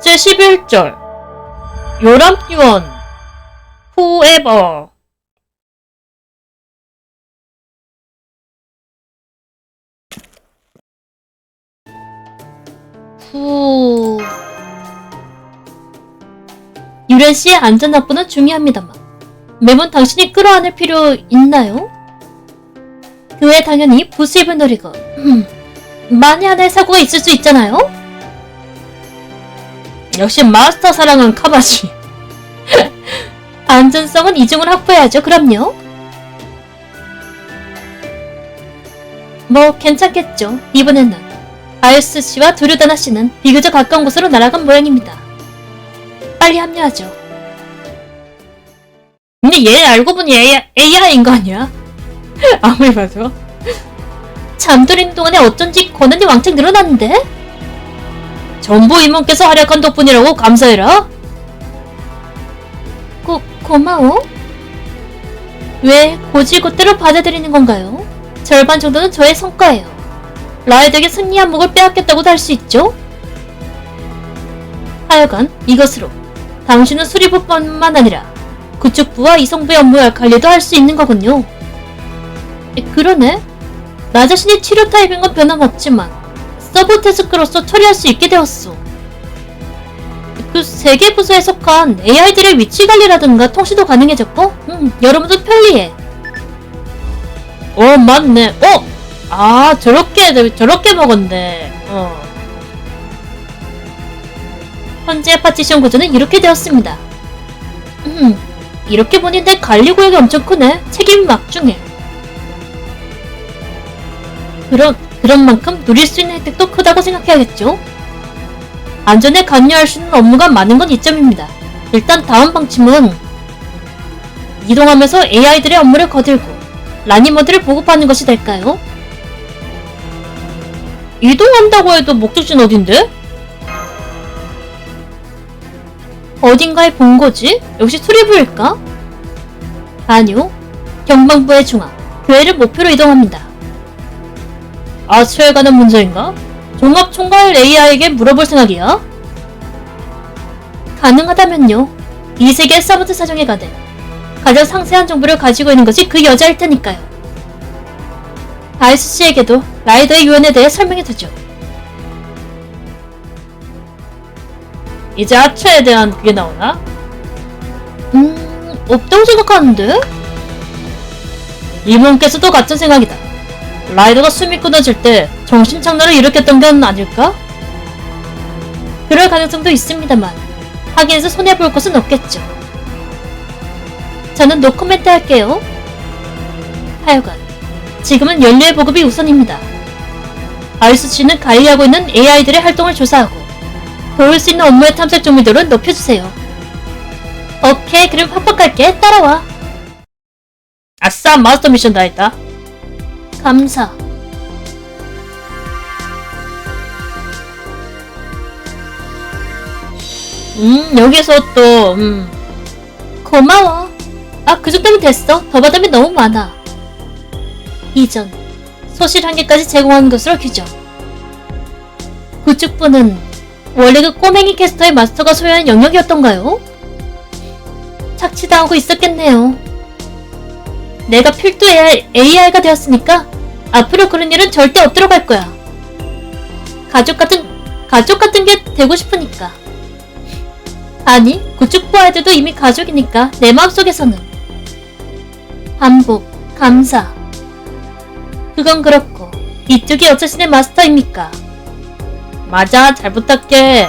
제11절 요람유원 후에버 후 유란 씨의 안전 확보는 중요합니다만 매번 당신이 끌어안을 필요 있나요? 그외 당연히 부수입을 노리고 음, 만에 하나의 사고가 있을 수 있잖아요? 역시 마스터 사랑은 카바시. 안전성은 이중을 확보해야죠. 그럼요. 뭐 괜찮겠죠. 이번에는 아이스 씨와 두류다나 씨는 비교적 가까운 곳으로 날아간 모양입니다. 빨리 합류하죠. 근데 얘 알고 보니 AI, AI인 거 아니야? 아무리 봐도. 잠들인 동안에 어쩐지 권한이 왕창 늘어났는데? 전부 이모께서 활약한 덕분이라고 감사해라. 고, 고마워. 왜 고지고대로 받아들이는 건가요? 절반 정도는 저의 성과예요. 라이드에게 승리 한 목을 빼앗겼다고도 할 수 있죠? 하여간 이것으로 당신은 수리부뿐만 아니라 구축부와 이성부의 업무와 관리도 할 수 있는 거군요. 에, 그러네. 나 자신이 치료 타입인 건 변함없지만 서브 태스크로서 처리할 수 있게 되었어. 그 세 개 부서에 속한 AI들의 위치 관리라든가 통신도 가능해졌고, 음, 여러분도 편리해. 어, 맞네. 어! 아, 저렇게, 저렇게 먹었네. 어. 현재 파티션 구조는 이렇게 되었습니다. 음, 이렇게 보니 내 관리 구역이 엄청 크네. 책임 막중해. 그런, 그런 만큼 누릴 수 있는 혜택도 크다고 생각해야겠죠? 안전에 관여할 수 있는 업무가 많은 건 이점입니다. 일단 다음 방침은 이동하면서 AI들의 업무를 거들고 라니머들을 보급하는 것이 될까요? 이동한다고 해도 목적지는 어딘데? 어딘가에 본 거지? 역시 수리부일까? 아니요. 경방부의 중앙, 교회를 목표로 이동합니다. 아수에 관한 문제인가? 종합총괄 AI에게 물어볼 생각이야? 가능하다면요. 이 세계 서브트 사정에 가든 가장 상세한 정보를 가지고 있는 것이 그 여자일 테니까요. 아이스 씨에게도 라이더의 유언에 대해 설명해 두죠. 이제 아처에 대한 그게 나오나? 음, 없다고 생각하는데? 이분께서도 같은 생각이다. 라이더가 숨이 끊어질 때 정신착란을 일으켰던 건 아닐까? 그럴 가능성도 있습니다만 확인해서 손해볼 것은 없겠죠. 저는 노코멘트 할게요. 하여간 지금은 연료의 보급이 우선입니다. 씨는 관리하고 있는 AI들의 활동을 조사하고 도울 수 있는 업무의 탐색 정밀도를 높여주세요. 오케이, 그럼 팍팍할게. 따라와. 아싸, 마스터 미션 다 했다. 감사. 음, 여기서 또, 음. 고마워. 아, 그 정도면 됐어. 더 받으면 너무 많아. 이전. 소실 한 개까지 제공하는 것으로 규정. 구축부는 원래 그 꼬맹이 캐스터의 마스터가 소유한 영역이었던가요? 착취당하고 있었겠네요. 내가 필두 AI가 되었으니까 앞으로 그런 일은 절대 없도록 할 거야. 가족 같은, 가족 같은 게 되고 싶으니까. 아니, 구축부 아이들도 이미 가족이니까 내 마음속에서는. 반복, 감사. 그건 그렇고, 이쪽이 어쩌신의 마스터입니까? 맞아, 잘 부탁해.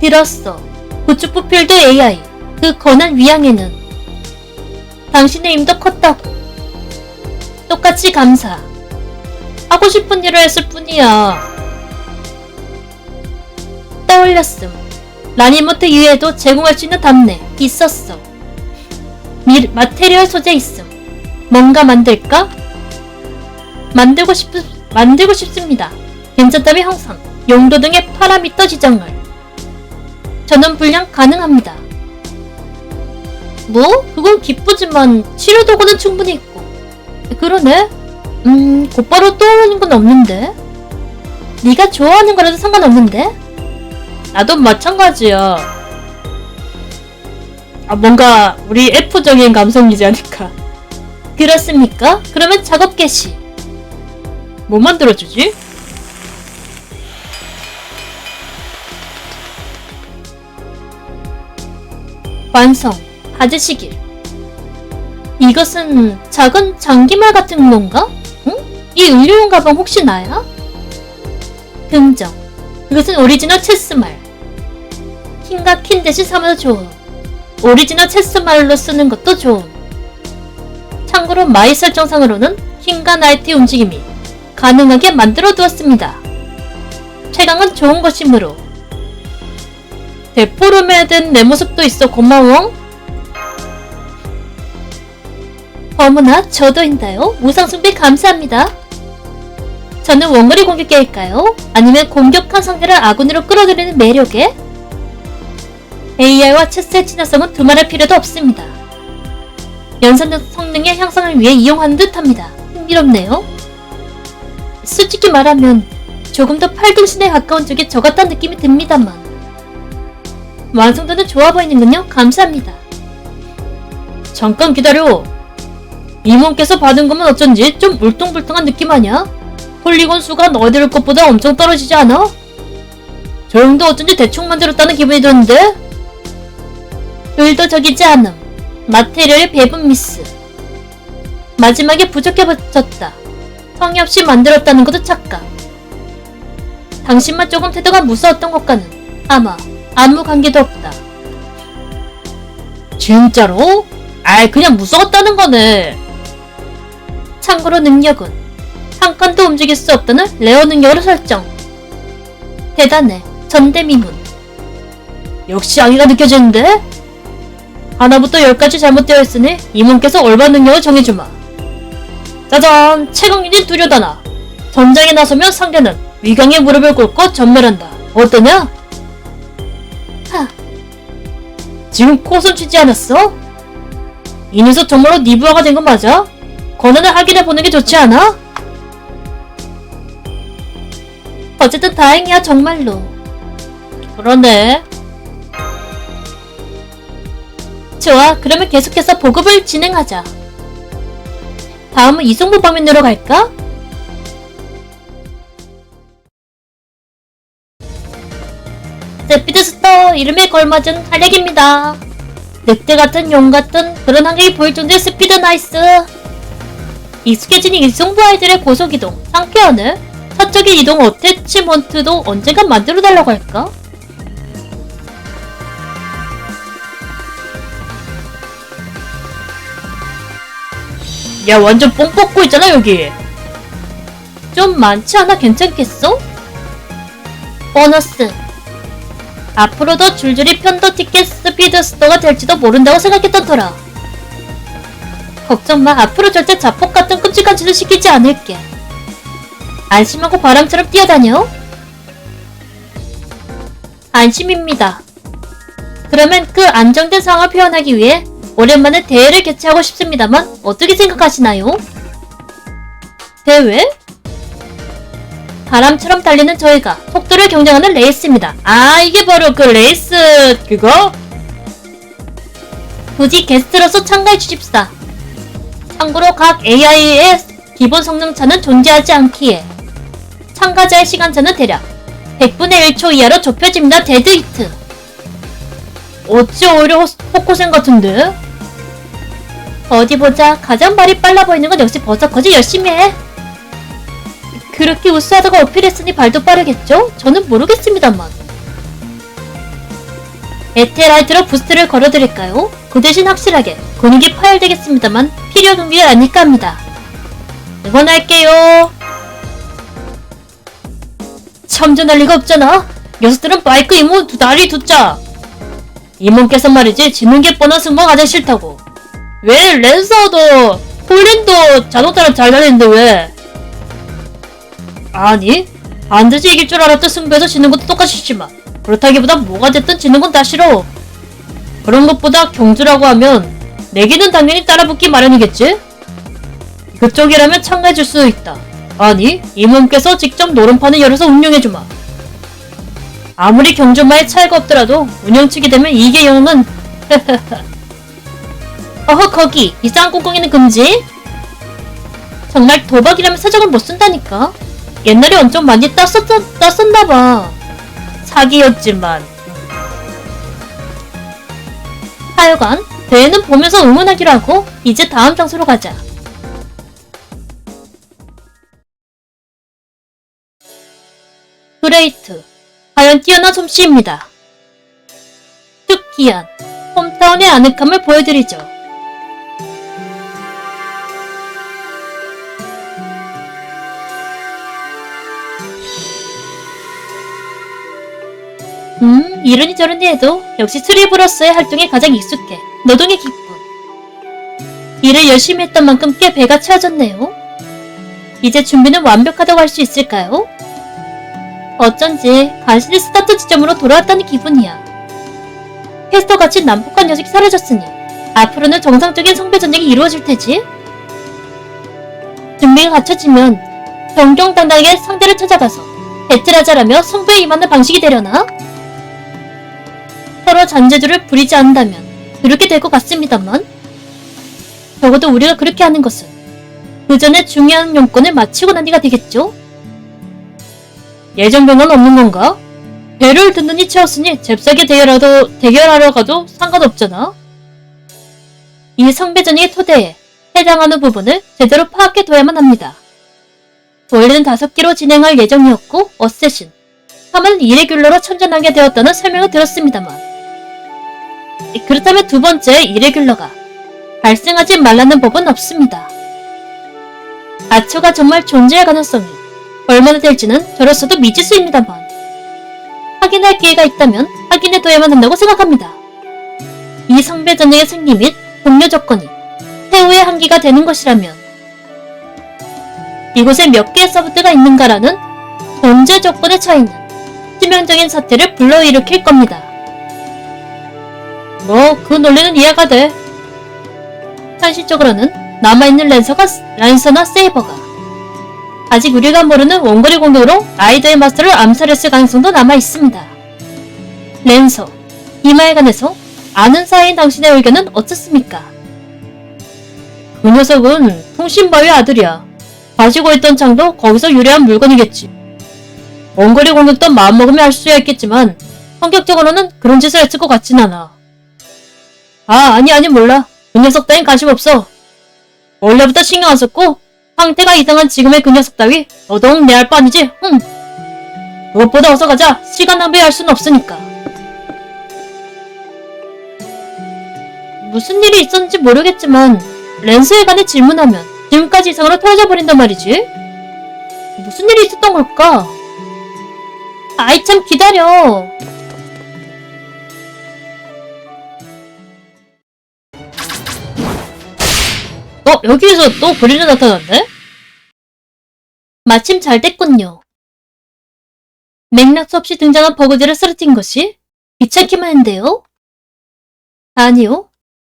들었어. 구축부 필드 AI, 그 권한 위양에는 당신의 힘도 컸다고. 똑같이 감사. 하고 싶은 일을 했을 뿐이야. 떠올렸음. 라니모트 이외에도 제공할 수 있는 답례 있었어. 미, 마테리얼 소재 있음. 뭔가 만들까? 만들고 싶, 만들고 싶습니다. 괜찮다면 형상, 용도 등의 파라미터 지정을. 저는 분량 가능합니다. 뭐? 그건 기쁘지만 치료 도구는 충분히 있고. 그러네. 음, 곧바로 떠오르는 건 없는데. 네가 좋아하는 거라도 상관없는데. 나도 마찬가지야. 아, 뭔가 우리 F적인 감성이지 않을까. 그렇습니까? 그러면 작업 개시. 뭐 만들어주지? 완성. 받으시길. 이것은 작은 장기말 같은 건가? 응? 이 의료용 가방 혹시 나야? 긍정. 이것은 오리지널 체스말. 킹과 퀸 대신 삼아도 좋음. 오리지널 체스말로 쓰는 것도 좋음. 참고로 마이 설정상으로는 킹과 나이트의 움직임이 가능하게 만들어 두었습니다. 최강은 좋은 것이므로 대포름에 된내 모습도 있어 고마워. 어머나 저도인가요? 무상승비 감사합니다. 저는 원거리 공격계일까요? 아니면 공격한 상대를 아군으로 끌어들이는 매력에? AI와 체스의 친화성은 두말할 필요도 없습니다. 연산 성능의 향상을 위해 이용하는 듯합니다. 흥미롭네요. 솔직히 말하면 조금 더 팔등신에 가까운 쪽에 저 같다는 느낌이 듭니다만 완성도는 좋아 보이는군요. 감사합니다. 잠깐 기다려. 이모께서 받은 거면 어쩐지 좀 울퉁불퉁한 느낌 아냐? 폴리곤 수가 너희들 것보다 엄청 떨어지지 않아? 저 형도 어쩐지 대충 만들었다는 기분이 드는데? 의도적이지 않음. 마테리얼의 배분 미스. 마지막에 부족해졌다. 성의 없이 만들었다는 것도 착각. 당신만 조금 태도가 무서웠던 것과는 아마 아무 관계도 없다. 진짜로? 아이 그냥 무서웠다는 거네. 참고로 능력은 한 건도 움직일 수 없다는 레어 능력으로 설정. 대단해. 전대미문. 역시 악의가 느껴지는데? 하나부터 열까지 잘못되어 있으니 이문께서 올바른 능력을 정해주마. 짜잔! 최강윤이 두려다나. 전장에 나서면 상대는 위강의 무릎을 꿇고 전멸한다. 어떠냐? 하. 지금 코웃음 치지 않았어? 이 녀석 정말로 니부아가 된 건 맞아? 권한을 확인해보는 게 좋지 않아? 어쨌든 다행이야 정말로. 그러네. 좋아, 그러면 계속해서 보급을 진행하자. 다음은 이송부 방면으로 갈까? 스피드스터 이름에 걸맞은 활약입니다. 늑대 같은 용 같은 그런 한계를 보일 정도의 스피드 나이스. 익숙해진 이송부 아이들의 고속이동 상쾌하네. 사적인 이동 어태치먼트도 언젠간 만들어달라고 할까? 야 완전 뽕 뽑고 있잖아 여기 좀 많지 않아 괜찮겠어? 보너스 앞으로도 줄줄이 편도 티켓 스피드스터가 될지도 모른다고 생각했던 터라 걱정 마 앞으로 절대 자폭 같은 끔찍한 짓을 시키지 않을게 안심하고 바람처럼 뛰어다녀 안심입니다 그러면 그 안정된 상황을 표현하기 위해 오랜만에 대회를 개최하고 싶습니다만 어떻게 생각하시나요? 대회? 바람처럼 달리는 저희가 속도를 경쟁하는 레이스입니다. 아 이게 바로 그 레이스 그거? 굳이 게스트로서 참가해 주십사. 참고로 각 AI의 기본 성능차는 존재하지 않기에 참가자의 시간차는 대략 100분의 1초 이하로 좁혀집니다. 데드히트. 어찌 오히려 호코생 같은데? 어디 보자. 가장 발이 빨라 보이는 건 역시 버서커지 열심히 해. 그렇게 우수하다고 어필했으니 발도 빠르겠죠? 저는 모르겠습니다만. 에테라이트로 부스트를 걸어드릴까요? 그 대신 확실하게 근육이 파열되겠습니다만 필요 경기가 아닐까 합니다. 응원할게요. 참전할 리가 없잖아. 녀석들은 마이크 이모 두 다리 두자. 이모께서 말이지 지는 게 뻔한 승부가 가장 싫다고. 왜 랜서도 폴린도 자동차를 잘 달리는데 왜? 아니 반드시 이길 줄 알았던 승부에서 지는 것도 똑같이지만 그렇다기보다 뭐가 됐든 지는 건 다 싫어. 그런 것보다 경주라고 하면 내기는 당연히 따라붙기 마련이겠지? 그쪽이라면 참가해줄 수 있다. 아니, 임원께서 직접 노름판을 열어서 운영해주마. 아무리 경주마에 차이가 없더라도 운영치게 되면 이게 영은 어허 거기 이상한 꽁꽁이는 금지 정말 도박이라면 사정을 못 쓴다니까 옛날에 엄청 많이 땄었, 땄었나봐 사기였지만 하여간 대회는 보면서 응원하기로 하고 이제 다음 장소로 가자. 그레이트. 과연 뛰어난 솜씨입니다. 특기한 홈타운의 아늑함을 보여드리죠 이러니 저러니 해도 역시 트리브러스의 활동에 가장 익숙해. 노동의 기쁨. 일을 열심히 했던 만큼 꽤 배가 채워졌네요. 이제 준비는 완벽하다고 할 수 있을까요? 어쩐지 간신히 스타트 지점으로 돌아왔다는 기분이야. 캐스터 같이 난폭한 녀석이 사라졌으니 앞으로는 정상적인 성배 전쟁이 이루어질 테지? 준비가 갖춰지면 정정당당하게 상대를 찾아가서 배틀하자라며 성배에 임하는 방식이 되려나? 서로 잔재주를 부리지 않는다면 그렇게 될 것 같습니다만 적어도 우리가 그렇게 하는 것은 그 전에 중요한 용건을 마치고 난 뒤가 되겠죠? 예정병은 없는 건가? 배를 든든히 채웠으니 잽싸게 대결하도, 대결하러 가도 상관없잖아. 이 성배전의 토대에 해당하는 부분을 제대로 파악해둬야만 합니다. 원래는 다섯 개로 진행할 예정이었고 어쌔신, 3은 이레귤러로 천전하게 되었다는 설명을 들었습니다만 그렇다면 두 번째 이레귤러가 발생하지 말라는 법은 없습니다. 아초가 정말 존재할 가능성이 얼마나 될지는 저로서도 미지수입니다만 확인할 기회가 있다면 확인해둬야만 한다고 생각합니다. 이 성배 전쟁의 승리 및 동료 조건이 최후의 한계가 되는 것이라면 이곳에 몇 개의 서브트가 있는가라는 존재 조건의 차이는 치명적인 사태를 불러일으킬 겁니다. 뭐, 그 논리는 이해가 돼. 현실적으로는 남아있는 랜서가, 랜서나 세이버가 아직 우리가 모르는 원거리 공격으로 아이더의 마스터를 암살했을 가능성도 남아있습니다. 랜서, 이마에 관해서 아는 사이인 당신의 의견은 어떻습니까? 그 녀석은 통신바위 아들이야. 가지고 있던 창도 거기서 유래한 물건이겠지. 원거리 공격도 마음먹으면 할 수야 있겠지만 성격적으로는 그런 짓을 했을 것 같진 않아. 아, 아니, 아니, 몰라. 그 녀석 따윈 관심 없어. 원래부터 신경 안 썼고, 상태가 이상한 지금의 그 녀석 따위, 더더욱 내할 뻔이지, 응. 무엇보다 어서 가자. 시간 낭비할 순 없으니까. 무슨 일이 있었는지 모르겠지만, 랜스에 관해 질문하면 지금까지 이상으로 털어져 버린단 말이지. 무슨 일이 있었던 걸까? 아이 참 기다려. 어, 여기에서 또 그림자 나타났네? 마침 잘 됐군요. 맥락 수 없이 등장한 버그들을 쓰러뜨린 것이 귀찮기만 한데요? 아니요.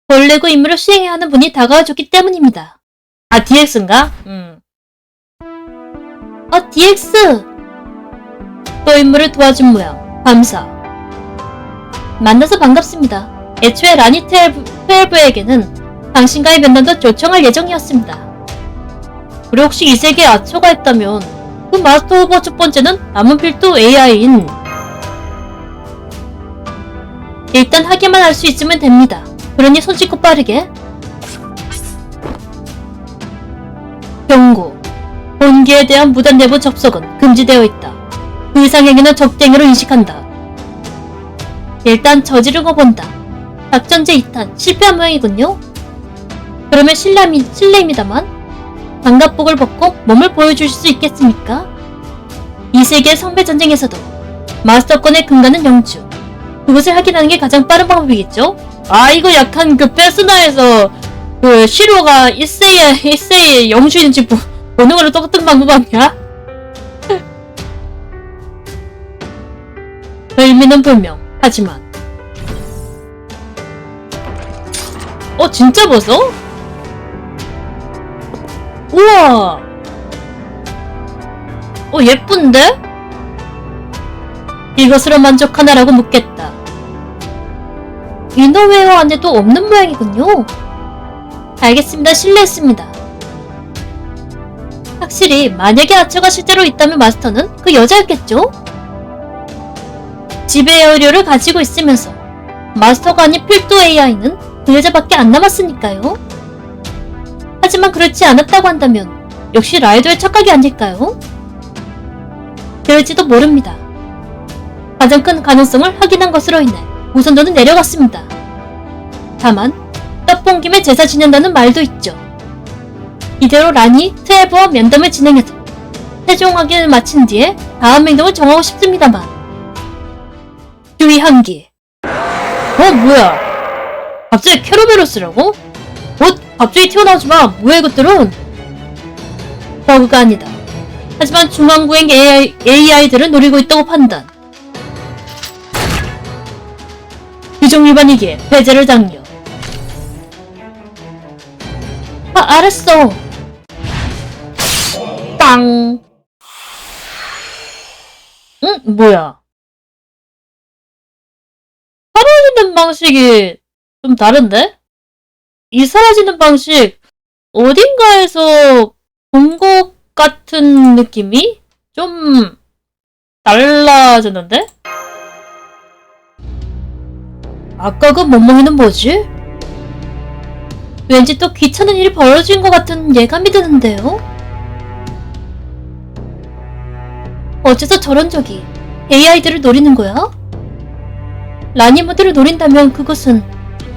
본래고 임무를 수행해야 하는 분이 다가와줬기 때문입니다. 아, DX인가? 음. 아, DX! 또 임무를 도와준 모양. 감사. 만나서 반갑습니다. 애초에 라니 트웰브에게는 당신과의 면담도 요청할 예정이었습니다. 우리 혹시 이 세계에 아초가 있다면 그 마스터 오버 첫 번째는 남은 필두 AI인 일단 하기만 할 수 있으면 됩니다. 그러니 손 씻고 빠르게 경고 본기에 대한 무단 내부 접속은 금지되어 있다. 그 이상 행위는 적쟁이로 인식한다. 일단 저지른 거 본다. 작전제 2탄 실패한 모양이군요. 그러면 실례미, 실례입니다만 장갑복을 벗고 몸을 보여줄 수 있겠습니까? 이 세계의 성배 전쟁에서도 마스터권의 근간은 영주. 그것을 확인하는 게 가장 빠른 방법이겠죠? 아 이거 약간 그 페스나에서 그 시로가 1세의 1세의 영주인지 보, 보는 거랑 똑같은 방법 아니야? 의미는 분명. 하지만 어 진짜 벗어? 우와 어 예쁜데? 이것으로 만족하나라고 묻겠다. 이너웨어 안에도 없는 모양이군요. 알겠습니다. 실례했습니다. 확실히 만약에 아처가 실제로 있다면 마스터는 그 여자였겠죠? 지배 의료를 가지고 있으면서 마스터가 아닌 필도 AI는 그 여자밖에 안 남았으니까요. 하지만 그렇지 않았다고 한다면 역시 라이더의 착각이 아닐까요? 그럴지도 모릅니다. 가장 큰 가능성을 확인한 것으로 인해 우선도는 내려갔습니다. 다만 떡본 김에 제사 지낸다는 말도 있죠. 이대로 란이 트레버와 면담을 진행해서 최종 확인을 마친 뒤에 다음 행동을 정하고 싶습니다만 주의 한기 어 뭐야 갑자기 캐로베로스라고? 어? 갑자기 튀어나오지 마 뭐야 이것들은 버그가 아니다 하지만 중앙구행 AI, AI들을 노리고 있다고 판단 규정 위반이기에 배제를 당겨 아 알았어 땅 응? 뭐야 사라지는 방식이 좀 다른데? 이 사라지는 방식 어딘가에서 본 것 같은 느낌이 좀 달라졌는데? 아까 그 멍멍이는 뭐지? 왠지 또 귀찮은 일이 벌어진 것 같은 예감이 드는데요? 어째서 저런 적이 AI들을 노리는 거야? 라니모드를 노린다면 그것은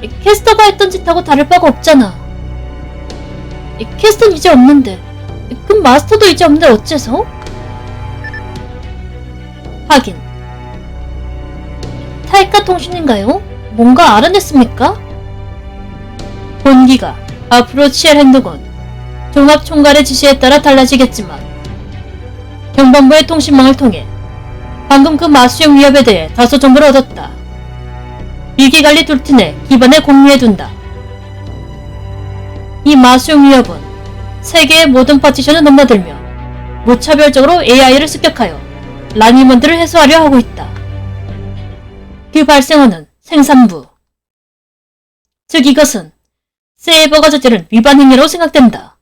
이 캐스터가 했던 짓하고 다를 바가 없잖아. 이 캐스터는 이제 없는데, 이 그럼 마스터도 이제 없는데 어째서? 하긴. 타이카 통신인가요? 뭔가 알아냈습니까? 본기가 앞으로 취할 행동은 종합총괄의 지시에 따라 달라지겠지만 경반부의 통신망을 통해 방금 그 마수형 위협에 대해 다소 정보를 얻었다. 위기관리 툴틴에 기반에 공유해둔다. 이 마수형 위협은 세계의 모든 파티션을 넘나들며 무차별적으로 AI를 습격하여 라니먼드를 해소하려 하고 있다. 그 발생어는 생산부. 즉 이것은 세이버가 저지른 위반 행위로 생각된다.